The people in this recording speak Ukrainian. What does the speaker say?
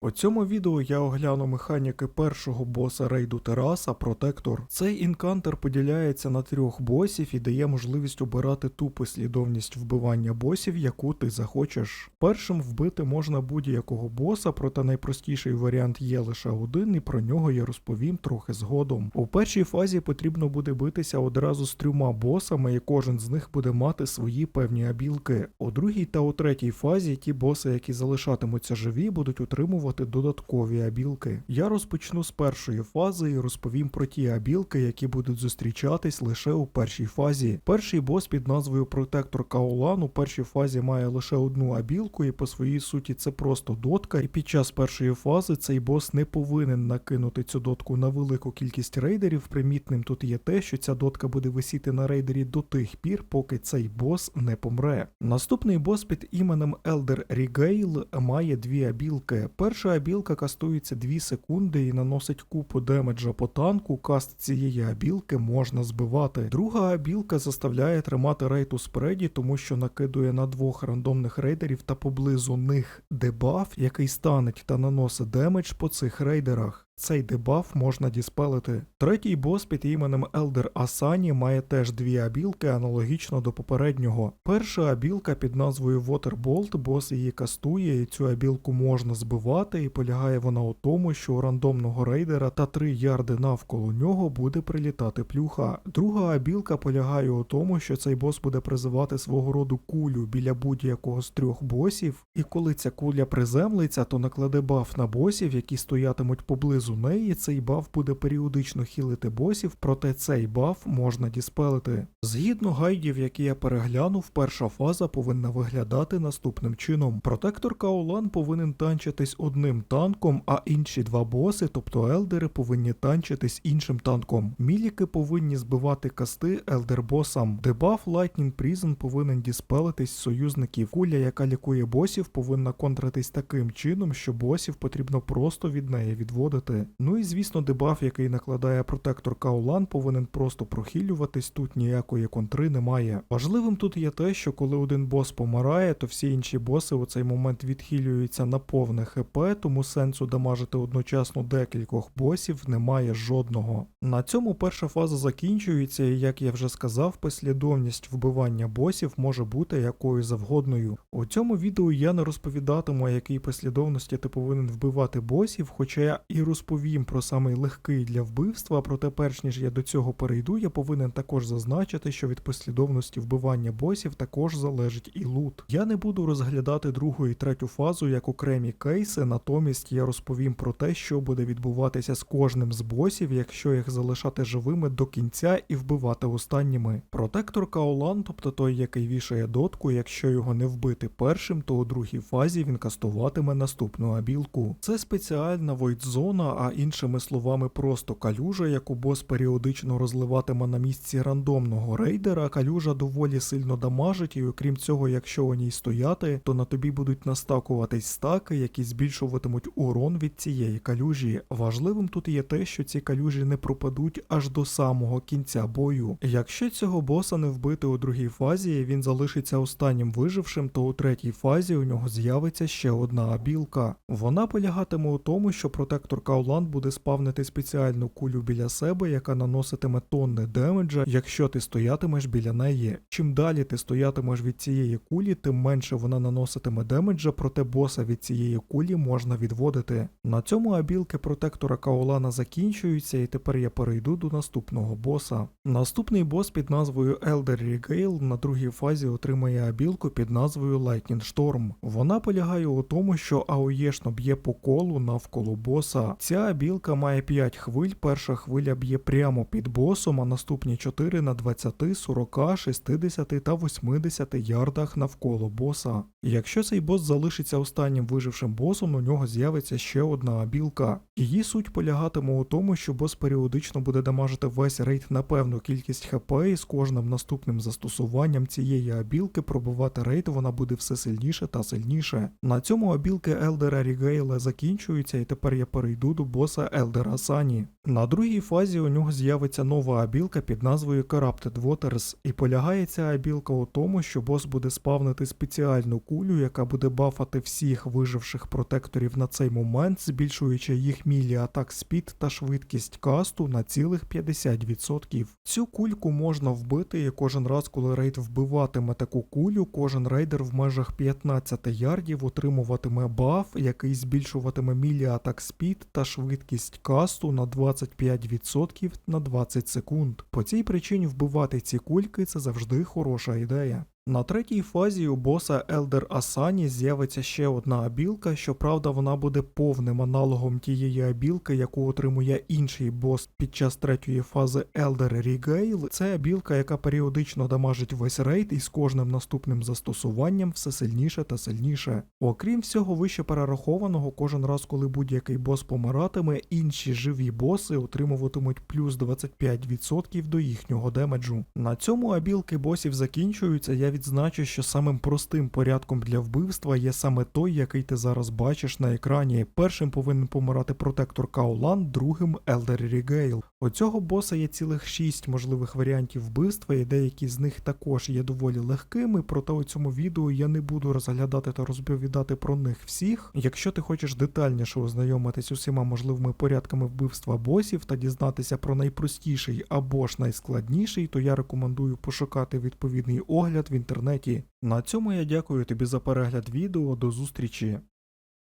У цьому відео я огляну механіки першого боса рейду Тераса Протектор. Цей інкантер поділяється на трьох босів і дає можливість обирати ту послідовність вбивання босів, яку ти захочеш. Першим вбити можна будь-якого боса, проте найпростіший варіант є лише один, і про нього я розповім трохи згодом. У першій фазі потрібно буде битися одразу з трьома босами, і кожен з них буде мати свої певні абілки. У другій та у третій фазі ті боси, які залишатимуться живі, будуть утримувати додаткові абілки. Я розпочну з першої фази і розповім про ті абілки, які будуть зустрічатись лише у першій фазі. Перший бос під назвою Протектор Каолан у першій фазі має лише одну абілку, і по своїй суті це просто дотка. І під час першої фази цей бос не повинен накинути цю дотку на велику кількість рейдерів. Примітним тут є те, що ця дотка буде висіти на рейдері до тих пір, поки цей бос не помре. Наступний бос під іменем Elder Regail має дві абілки. Перша абілка кастується 2 секунди і наносить купу демеджа по танку. Каст цієї абілки можна збивати. Друга абілка заставляє тримати рейд у спреді, тому що накидує на двох рандомних рейдерів та поблизу них дебаф, який станеть та наносить демедж по цих рейдерах. Цей дебаф можна діспелити. Третій бос під іменем Елдер Асані має теж дві абілки аналогічно до попереднього. Перша абілка під назвою Waterbolt, бос її кастує, і цю абілку можна збивати, і полягає вона у тому, що у рандомного рейдера та 3 ярди навколо нього буде прилітати плюха. Друга абілка полягає у тому, що цей бос буде призивати свого роду кулю біля будь-якого з трьох босів, і коли ця куля приземлиться, то накладе баф на босів, які стоятимуть поблизу неї. Цей баф буде періодично хілити босів, проте цей баф можна діспелити. Згідно гайдів, які я переглянув, перша фаза повинна виглядати наступним чином. Протектор Каолан повинен танчитись одним танком, а інші два боси, тобто елдери, повинні танчитись іншим танком. Міліки повинні збивати касти елдер-босам. Дебаф Lightning Prison повинен діспелитись союзників. Куля, яка лікує босів, повинна контритись таким чином, що босів потрібно просто від неї відводити. Ну і звісно, дебаф, який накладає протектор Каолан, повинен просто прохилюватись. Тут ніякої контри немає. Важливим тут є те, що коли один бос помирає, то всі інші боси у цей момент відхилюються на повне ХП, тому сенсу дамажити одночасно декількох босів немає жодного. На цьому перша фаза закінчується, і як я вже сказав, послідовність вбивання босів може бути якою завгодною. У цьому відео я не розповідатиму, якій послідовності ти повинен вбивати босів, хоча я і розповім про самий легкий для вбивства, проте перш ніж я до цього перейду, я повинен також зазначити, що від послідовності вбивання босів також залежить і лут. Я не буду розглядати другу і третю фазу як окремі кейси, натомість я розповім про те, що буде відбуватися з кожним з босів, якщо їх залишати живими до кінця і вбивати останніми. Протектор Каолан, тобто той, який вішає дотку, якщо його не вбити першим, то у другій фазі він кастуватиме наступну абілку. Це спеціальна войдзона, а іншими словами, просто калюжа, яку бос періодично розливатиме на місці рандомного рейдера. Калюжа доволі сильно дамажить, і окрім цього, якщо у ній стояти, то на тобі будуть настакуватись стаки, які збільшуватимуть урон від цієї калюжі. Важливим тут є те, що ці калюжі не пропадуть аж до самого кінця бою. Якщо цього боса не вбити у другій фазі, він залишиться останнім вижившим, то у третій фазі у нього з'явиться ще одна абілка. Вона полягатиме у тому, що протектор Каулан буде спавнити спеціальну кулю біля себе, яка наноситиме тонни демеджа, якщо ти стоятимеш біля неї. Чим далі ти стоятимеш від цієї кулі, тим менше вона наноситиме демеджа, проте боса від цієї кулі можна відводити. На цьому абілки протектора Каолана закінчуються, і тепер я перейду до наступного боса. Наступний бос під назвою Elder Regail на другій фазі отримає абілку під назвою Lightning Storm. Вона полягає у тому, що АОЄшно б'є по колу навколо боса. Ця білка має 5 хвиль. Перша хвиля б'є прямо під босом, а наступні 4 на 20, 40, 60 та 80 ярдах навколо боса. Якщо цей бос залишиться останнім вижившим босом, у нього з'явиться ще одна абілка. Її суть полягатиме у тому, що бос періодично буде дамажити весь рейд на певну кількість хп, і з кожним наступним застосуванням цієї абілки пробувати рейд вона буде все сильніше та сильніше. На цьому абілки Елдера Рігейла закінчуються, і тепер я перейду раунду боса Елдера Сані. На другій фазі у нього з'явиться нова абілка під назвою Corrupted Waters, і полягає ця абілка у тому, що бос буде спавнити спеціальну кулю, яка буде бафати всіх виживших протекторів на цей момент, збільшуючи їх мілі атак спід та швидкість касту на цілих 50%. Цю кульку можна вбити, і кожен раз, коли рейд вбиватиме таку кулю, кожен рейдер в межах 15 ярдів отримуватиме баф, який збільшуватиме мілі атак спід та швидкість касту на 25% на 20 секунд. По цій причині вбивати ці кульки це завжди хороша ідея. На третій фазі у боса Елдер Асані з'явиться ще одна абілка, щоправда, вона буде повним аналогом тієї абілки, яку отримує інший бос під час третьої фази Elder Regail. Це абілка, яка періодично дамажить весь рейд і з кожним наступним застосуванням все сильніше та сильніше. Окрім всього вище перерахованого, кожен раз, коли будь-який бос помиратиме, інші живі боси отримуватимуть плюс 25% до їхнього демеджу. На цьому абілки босів закінчуються. Я відзначу, що самим простим порядком для вбивства є саме той, який ти зараз бачиш на екрані. Першим повинен помирати протектор Каулан, другим Елдер Рігейл. У цього боса є цілих 6 можливих варіантів вбивства, і деякі з них також є доволі легкими, проте у цьому відео я не буду розглядати та розповідати про них всіх. Якщо ти хочеш детальніше ознайомитись усіма можливими порядками вбивства босів та дізнатися про найпростіший або ж найскладніший, то я рекомендую пошукати відповідний огляд в інтернеті. На цьому я дякую тобі за перегляд відео. До зустрічі.